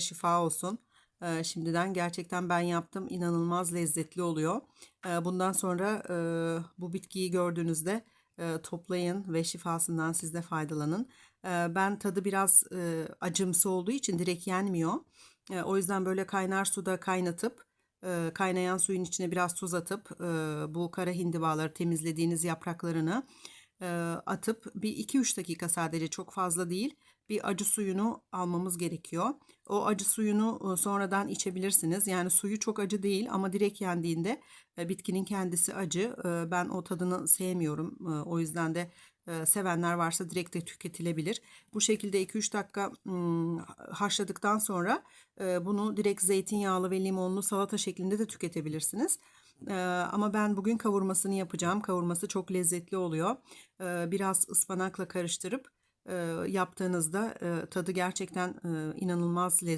şifa olsun. Ee, şimdiden gerçekten ben yaptım. inanılmaz lezzetli oluyor. Ee, bundan sonra e, bu bitkiyi gördüğünüzde e, toplayın ve şifasından siz de faydalanın. Ee, ben tadı biraz e, acımsı olduğu için direkt yenmiyor. Ee, o yüzden böyle kaynar suda kaynatıp e, kaynayan suyun içine biraz tuz atıp e, bu kara hindibaları temizlediğiniz yapraklarını e, atıp bir 2-3 dakika sadece çok fazla değil bir acı suyunu almamız gerekiyor. O acı suyunu sonradan içebilirsiniz. Yani suyu çok acı değil ama direkt yendiğinde bitkinin kendisi acı. Ben o tadını sevmiyorum. O yüzden de sevenler varsa direkt de tüketilebilir. Bu şekilde 2-3 dakika haşladıktan sonra bunu direkt zeytinyağlı ve limonlu salata şeklinde de tüketebilirsiniz. Ee, ama ben bugün kavurmasını yapacağım. Kavurması çok lezzetli oluyor. Ee, biraz ıspanakla karıştırıp e, yaptığınızda e, tadı gerçekten e, inanılmaz lezzetli.